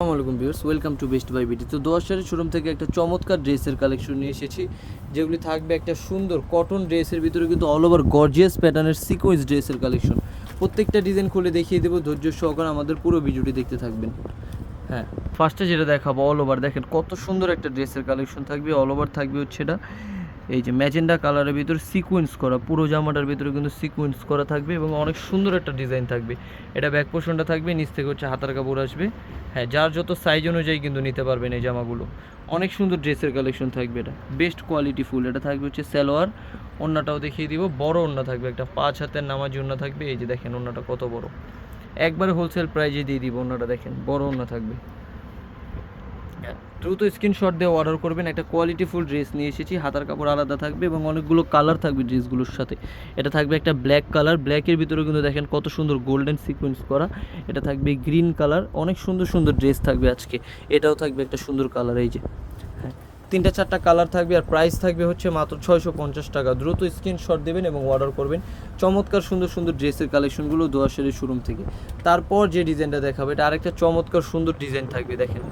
আসসালামু আলাইকুম viewers, welcome to best buy BD. তো দোয়াশারি শোরুম থেকে একটা চমৎকার ড্রেসের কালেকশন নিয়ে এসেছি, যেগুলি থাকবে একটা সুন্দর কটন ড্রেসের ভিতরে কিন্তু অল ওভার গর্জিয়াস প্যাটার্নের সিকোয়েন্স ড্রেসের কালেকশন। প্রত্যেকটা ডিজাইন খুলে দেখিয়ে দেবো, ধৈর্য সহকারে আমাদের পুরো ভিডিওটি দেখতে থাকবেন। হ্যাঁ ফার্স্টে যেটা দেখাবো অল ওভার দেখেন কত সুন্দর একটা ড্রেসের কালেকশন থাকবে অল ওভার থাকবে হচ্ছে এটা। এই যে ম্যাজেন্ডা কালারের ভিতরে সিকোয়েন্স করা, পুরো জামাটার ভিতরে কিন্তু সিকোয়েন্স করা থাকবে এবং অনেক সুন্দর একটা ডিজাইন থাকবে। এটা ব্যাক পোর্শনটা থাকবে, নিচ থেকে হচ্ছে হাতার কাপড় আসবে। হ্যাঁ যার যত সাইজ অনুযায়ী কিন্তু নিতে পারবেন এই জামাগুলো। অনেক সুন্দর ড্রেসের কালেকশন থাকবে এটা। Best quality full. এটা থাকবে হচ্ছে সালোয়ার। ওন্নাটাও দেখিয়ে দিব। বড় ওন্না থাকবে, একটা পাঁচ হাতের নামাজি ওন্না থাকবে। এই যে দেখেন ওন্নাটা কত বড়। একবারে হোলসেল প্রাইজে দিয়ে দিব ওন্নাটা, দেখেন। বড় ওন্না থাকবে। দ্রুত স্ক্রিনশট দিয়ে অর্ডার করবেন। একটা কোয়ালিটি ফুল ড্রেস নিয়ে এসেছি। হাতার কাপড় আলাদা থাকবে এবং অনেকগুলো কালার থাকবে ড্রেসগুলোর সাথে। এটা থাকবে একটা ব্ল্যাক কালার ব্ল্যাকের ভিতরে কিন্তু দেখেন কত সুন্দর গোল্ডেন সিকোয়েন্স করা। এটা থাকবে গ্রিন কালার অনেক সুন্দর সুন্দর ড্রেস থাকবে আজকে। এটাও থাকবে একটা সুন্দর কালার এই যে। হ্যাঁ তিনটা, চারটা কালার থাকবে আর প্রাইস থাকবে হচ্ছে মাত্র ছয়শো পঞ্চাশ টাকা। দ্রুত স্ক্রিনশট দেবেন এবং অর্ডার করবেন। চমৎকার, সুন্দর সুন্দর ড্রেসের কালেকশনগুলো দোয়াশের শোরুম থেকে। তারপর যে ডিজাইনটা দেখাবে, এটা আরেকটা চমৎকার, সুন্দর ডিজাইন থাকবে, দেখেন।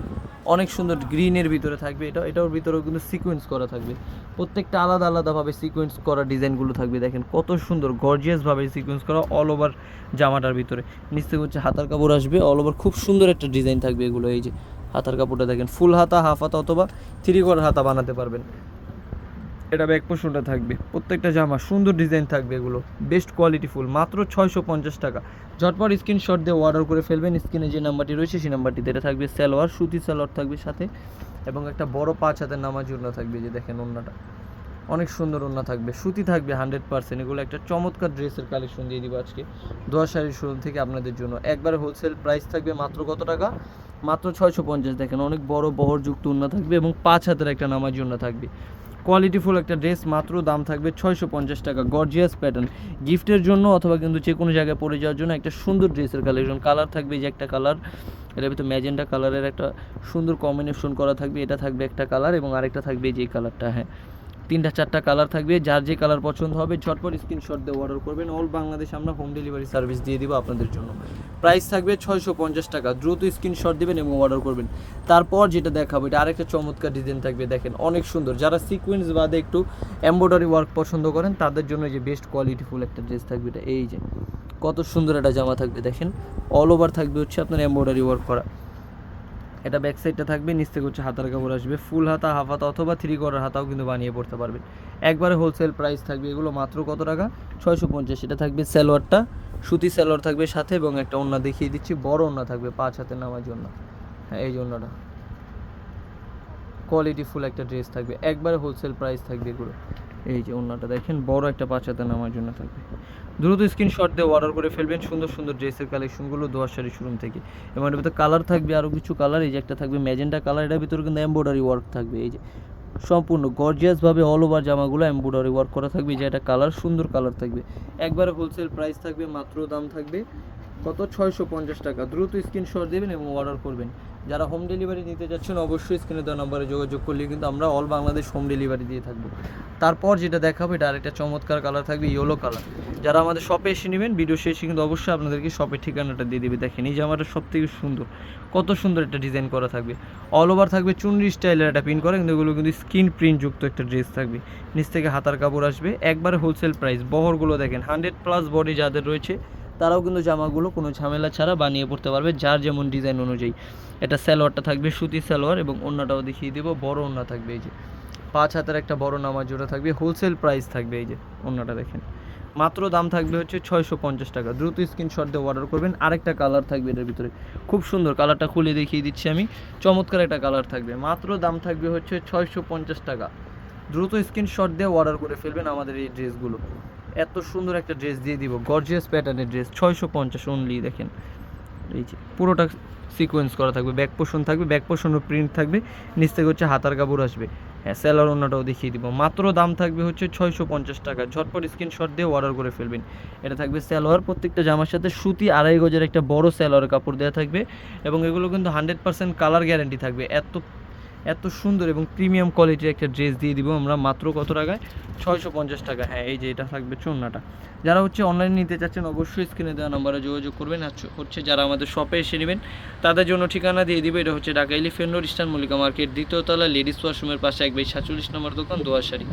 অনেক সুন্দর গ্রিনের ভিতরে থাকবে, এটা, এটার ভিতরেও কিন্তু সিকোয়েন্স করা থাকবে। প্রত্যেকটা আলাদা আলাদাভাবে সিকোয়েন্স করা ডিজাইনগুলো থাকবে, দেখেন কত সুন্দর গর্জিয়াসভাবে সিকোয়েন্স করা অল ওভার জামাটার ভিতরে। থেকে হচ্ছে হাতার কাপড় আসবে অল ওভার খুব সুন্দর একটা ডিজাইন থাকবে এগুলো, এই যে হাতার কাপড়টা দেখেন ফুল হাতা হাফ হাতা অথবা থ্রি কোয়ার হাতা বানাতে পারবেন। এটা ব্যাক পোর্শনটা থাকবে, প্রত্যেকটা জামা সুন্দর ডিজাইন থাকবে এগুলো বেস্ট কোয়ালিটি ফুল মাত্র ছয়শো পঞ্চাশ টাকা। ঝটপট স্ক্রিনশট দিয়ে অর্ডার করে ফেলবেন। স্ক্রিনে যে নাম্বারটি রয়েছে, সেই নাম্বারটিতে এটা থাকবে সালোয়ার, সুতি সালোয়ার থাকবে সাথে এবং একটা বড় পাঁচ হাতের নামাজ ওড়না থাকবে, যে দেখেন ওড়নাটা। অনেক সুন্দর ওড়না থাকবে। সুতি থাকবে হান্ড্রেড পার্সেন্ট এগুলো একটা চমৎকার ড্রেসের কালেকশন দিয়ে দিব আজকে। দশ শাড়ির শোরুম থেকে আপনাদের জন্য। একবারে হোলসেল প্রাইস থাকবে মাত্র কত টাকা? মাত্র ছয়শো পঞ্চাশ। দেখেন অনেক বড় বহরযুক্ত ওড়না থাকবে এবং পাঁচ হাতের একটা নামাজ ওড়না থাকবে। কোয়ালিটিফুল একটা ড্রেস, মাত্র দাম থাকবে ছয়শো পঞ্চাশ টাকা। গর্জিয়াস প্যাটার্ন গিফটের জন্য অথবা কিন্তু যে কোনো জায়গায় পরে যাওয়ার জন্য একটা সুন্দর ড্রেসের কালেকশন কালার থাকবে যে একটা কালার এটা ভিতরে ম্যাজেন্ডা কালারের একটা সুন্দর কম্বিনেশন করা থাকবে। এটা থাকবে একটা কালার এবং আরেকটা থাকবে যে কালারটা হ্যাঁ। তিনটা, চারটা কালার থাকবে, যার যে কালার পছন্দ হবে, ঝটপট স্ক্রিনশট দিয়ে অর্ডার করবেন। অল বাংলাদেশ আমরা হোম ডেলিভারি সার্ভিস দিয়ে দিব আপনাদের জন্য। প্রাইস থাকবে ছয়শো পঞ্চাশ টাকা। দ্রুত স্ক্রিনশট দিবেন এবং অর্ডার করবেন। তারপর যেটা দেখাবো, এটা আরেকটা চমৎকার ডিজাইন থাকবে, দেখেন, অনেক সুন্দর। যারা সিকোয়েন্স বাদে একটু এমব্রয়ডারি ওয়ার্ক পছন্দ করেন, তাদের জন্য যে বেস্ট কোয়ালিটি ফুল একটা ড্রেস থাকবে এটা। এই যে, কত সুন্দর একটা জামা থাকবে, দেখেন। অল ওভার থাকবে হচ্ছে আপনার এমব্রয়ডারি ওয়ার্ক করা। এটা ব্যাক সাইডটা থাকবে, নিচ থেকে হচ্ছে হাতার কাপড় আসবে। ফুল হাতা হাফ হাতা অথবা থ্রি কোয়ার্টার হাতাও কিন্তু বানিয়ে পড়তে পারবে একবারে হোলসেল প্রাইস থাকবে এগুলো মাত্র কত টাকা? ছয়শো পঞ্চাশ। এটা থাকবে স্যালোয়ারটা সুতি সালোয়ার থাকবে সাথে এবং একটা ওন্না দেখিয়ে দিচ্ছি। বড় ওন্না থাকবে পাঁচ হাতে নামার জন্য হ্যাঁ এই জন্যটা কোয়ালিটি ফুল একটা ড্রেস থাকবে। একবারে হোলসেল প্রাইস থাকবে এগুলো। এই যে ওন্নাটা দেখেন, বড় একটা হাতের নামার জন্য থাকবে। দ্রুত স্ক্রিনশট দিয়ে অর্ডার করে ফেলবেন সুন্দর সুন্দর ড্রেসের কালেকশনগুলো দোয়ার শাড়ি শোরুম থেকে। এবং এটার ভিতরে কালার থাকবে আরও কিছু কালার এই যে একটা থাকবে ম্যাজেন্টা কালার এটার ভিতরে কিন্তু এম্ব্রয়ডারি ওয়ার্ক থাকবে, এই যে। সম্পূর্ণ গর্জিয়াসভাবে অল ওভার জামাগুলো এম্ব্রয়ডারি ওয়ার্ক করা থাকবে, যে একটা কালার সুন্দর কালার থাকবে। একবারে হোলসেল প্রাইস থাকবে, মাত্র দাম থাকবে কত? ছয়শো পঞ্চাশ টাকা। দ্রুত স্ক্রিনশট দেবেন এবং অর্ডার করবেন। যারা হোম ডেলিভারি নিতে যাচ্ছেন, অবশ্যই স্ক্রিনে দেওয়া নাম্বারে যোগাযোগ করলে কিন্তু আমরা অল বাংলাদেশ হোম ডেলিভারি দিয়ে থাকব। তারপর যেটা দেখাবো, এটা আরেকটা চমৎকার কালার থাকবে ইয়েলো কালার যারা আমাদের শপে এসে নেবেন ভিডিও শেষে কিন্তু অবশ্যই আপনাদেরকে শপের ঠিকানাটা দিয়ে দেবে। দেখেন, এই জামাটা সব থেকে সুন্দর। কত সুন্দর একটা ডিজাইন করা থাকবে। অল ওভার থাকবে চুনরি স্টাইলের একটা প্রিন্ট করা, কিন্তু এগুলো কিন্তু স্কিন প্রিন্ট যুক্ত একটা ড্রেস থাকবে। নিচ থেকে হাতার কাপড় আসবে। একবারে হোলসেল প্রাইস বহরগুলো দেখেন হান্ড্রেড প্লাস বডি যাদের রয়েছে তারাও কিন্তু জামাগুলো কোনো ঝামেলা ছাড়া বানিয়ে পড়তে পারবে যার যেমন ডিজাইন অনুযায়ী। এটা সালোয়ারটা থাকবে সুতি সালোয়ার এবং অন্যটাও দেখিয়ে দেবো, বড় ওন্না থাকবে এই যে। পাঁচ হাতের একটা বড় নামাজ জোড়া থাকবে হোলসেল প্রাইস থাকবে এই যে অন্যটা দেখেন। মাত্র দাম থাকবে হচ্ছে ছয়শো পঞ্চাশ টাকা। দ্রুত স্ক্রিনশট দিয়ে অর্ডার করবেন, আরেকটা কালার থাকবে এটার ভিতরে। খুব সুন্দর কালারটা খুলে দেখিয়ে দিচ্ছি আমি। চমৎকার একটা কালার থাকবে। মাত্র দাম থাকবে হচ্ছে ছয়শো পঞ্চাশ টাকা। দ্রুত স্ক্রিনশট দিয়ে অর্ডার করে ফেলবেন আমাদের এই ড্রেসগুলো এত সুন্দর একটা ড্রেস দিয়ে দিব গর্জিয়াস প্যাটার্নের ড্রেস ছয়শো পঞ্চাশ অনলি দেখেন। এই যে, পুরোটা সিকোয়েন্স করা থাকবে ব্যাক পোর্শন থাকবে ব্যাক পোর্শনও প্রিন্ট থাকবে, নিচ থেকে হচ্ছে হাতার কাপড় আসবে। হ্যাঁ স্যালার অন্যটাও দেখিয়ে দিব। মাত্র দাম থাকবে হচ্ছে ছয়শো পঞ্চাশ টাকা। ঝটপট স্ক্রিনশট দিয়ে অর্ডার করে ফেলবেন। এটা থাকবে স্যালোয়ার প্রত্যেকটা জামার সাথে সুতি আড়াই গজের একটা বড় স্যালোয়ার কাপড় দেওয়া থাকবে এবং এগুলো কিন্তু হান্ড্রেড পার্সেন্ট কালার গ্যারেন্টি থাকবে। এত এত সুন্দর এবং প্রিমিয়াম কোয়ালিটির একটা ড্রেস দিয়ে দিব আমরা মাত্র কত টাকায়? ছয়শো পঞ্চাশ টাকা। হ্যাঁ এই যে এটা থাকবে চোন্নাটা। যারা হচ্ছে অনলাইনে নিতে চাচ্ছেন অবশ্যই স্ক্রিনে দেওয়া নাম্বারে যোগাযোগ করবেন। আর হচ্ছে যারা আমাদের শপে এসে নেবেন, তাদের জন্য ঠিকানা দিয়ে দিবে। এটা হচ্ছে Dhaka elephant road eastern Mallika market দ্বিতীয়তলা ladies ওয়াশরুমের পাশে এক বাই সাতচল্লিশ নম্বর দোকান Doyashari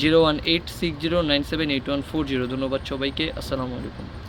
zero one eight six zero nine seven eight one four zero ধন্যবাদ সবাইকে। আসসালামু আলাইকুম।